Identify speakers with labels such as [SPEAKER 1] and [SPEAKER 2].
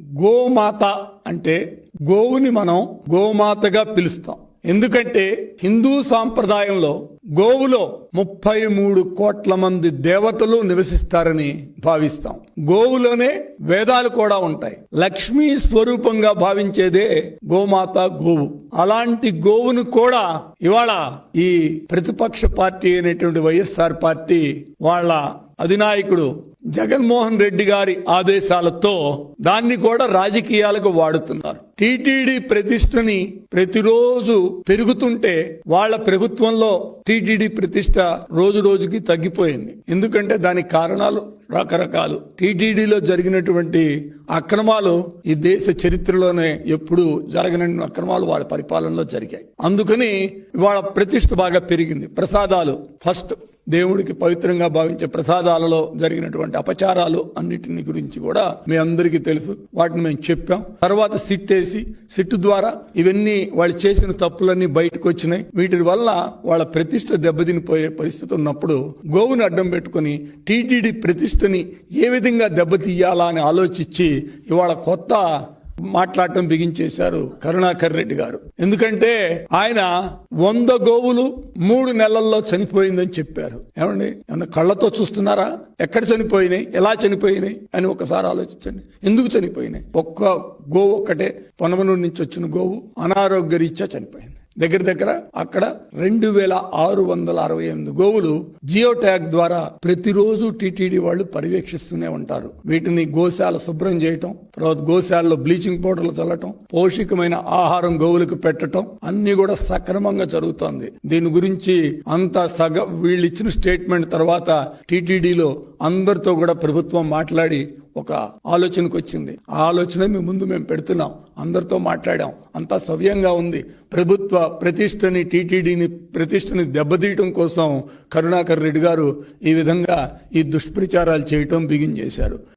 [SPEAKER 1] గోమాత అంటే గోవుని మనం గోమాతగా పిలుస్తాం. ఎందుకంటే హిందూ సాంప్రదాయంలో గోవులో ముప్పై మూడు కోట్ల మంది దేవతలు నివసిస్తారని భావిస్తాం. గోవులోనే వేదాలు కూడా ఉంటాయి. లక్ష్మీ స్వరూపంగా భావించేదే గోమాత గోవు. అలాంటి గోవును కూడా ఇవాళ ఈ ప్రతిపక్ష పార్టీ అయినటువంటి వైఎస్ఆర్ పార్టీ వాళ్ళ అధినాయకుడు జగన్మోహన్ రెడ్డి గారి ఆదేశాలతో దాన్ని కూడా రాజకీయాలకు వాడుతున్నారు. టీటీడీ ప్రతిష్టని ప్రతిరోజు పెరుగుతుంటే వాళ్ళ ప్రభుత్వంలో టీటీడీ ప్రతిష్ట రోజు రోజుకి తగ్గిపోయింది. ఎందుకంటే దానికి కారణాలు రకరకాలు. టీటీడీలో జరిగినటువంటి అక్రమాలు ఈ దేశ చరిత్రలోనే ఎప్పుడు జరగని అక్రమాలు వాళ్ళ పరిపాలనలో జరిగాయి. అందుకని వాళ్ళ ప్రతిష్ట బాగా పెరిగింది. ప్రసాదాలు ఫస్ట్. దేవుడికి పవిత్రంగా భావించే ప్రసాదాలలో జరిగినటువంటి అపచారాలు అన్నిటిని గురించి కూడా మీ అందరికీ తెలుసు. వాటిని మేము చెప్పాం. తర్వాత సిట్ వేసి సిట్ ద్వారా ఇవన్నీ వాళ్ళు చేసిన తప్పులన్నీ బయటకు వచ్చినాయి. వీటి వల్ల వాళ్ళ ప్రతిష్ట దెబ్బతినిపోయే పరిస్థితి ఉన్నప్పుడు గోవుని అడ్డం పెట్టుకుని టీటీడీ ప్రతిష్టని ఏ విధంగా దెబ్బతీయాలా అని ఆలోచించి ఇవాళ కొత్త మాట్లాడటం బిగించేశారు కరుణాకర్ రెడ్డి గారు. ఎందుకంటే ఆయన వంద గోవులు మూడు నెలల్లో చనిపోయిందని చెప్పారు. ఏమండి? ఏమన్నా కళ్ళతో చూస్తున్నారా? ఎక్కడ చనిపోయినాయి? ఎలా చనిపోయినాయి? అని ఒకసారి ఆలోచించండి. ఎందుకు చనిపోయినాయి? ఒక్క గోవు ఒక్కటే పొనమనూరు నుంచి వచ్చిన గోవు అనారోగ్య రీత్యా చనిపోయింది. దగ్గర దగ్గర అక్కడ రెండు వేల ఆరు వందల అరవై ఎనిమిది గోవులు జియో ట్యాగ్ ద్వారా ప్రతిరోజు టీటీడీ వాళ్ళు పర్యవేక్షిస్తూనే ఉంటారు. వీటిని గోశాల శుభ్రం చేయటం తర్వాత గోశాలలో బ్లీచింగ్ పౌడర్లు చల్లటం పౌష్టికమైన ఆహారం గోవులకు పెట్టటం అన్ని కూడా సక్రమంగా జరుగుతోంది. దీని గురించి అంతా సగ వీళ్ళు ఇచ్చిన స్టేట్మెంట్ తర్వాత టీటీడీలో అందరితో కూడా ప్రభుత్వం మాట్లాడి ఒక ఆలోచనకు వచ్చింది. ఆ ఆలోచన మీ ముందు మేము పెడుతున్నాం. అందరితో మాట్లాడాం. అంతా సవ్యంగా ఉంది. ప్రభుత్వ ప్రతిష్టని టీటీడీని ప్రతిష్టని దెబ్బతీయటం కోసం కరుణాకర్ రెడ్డి గారు ఈ విధంగా ఈ దుష్ప్రచారాలు చేయటం బిగిన్ చేశారు.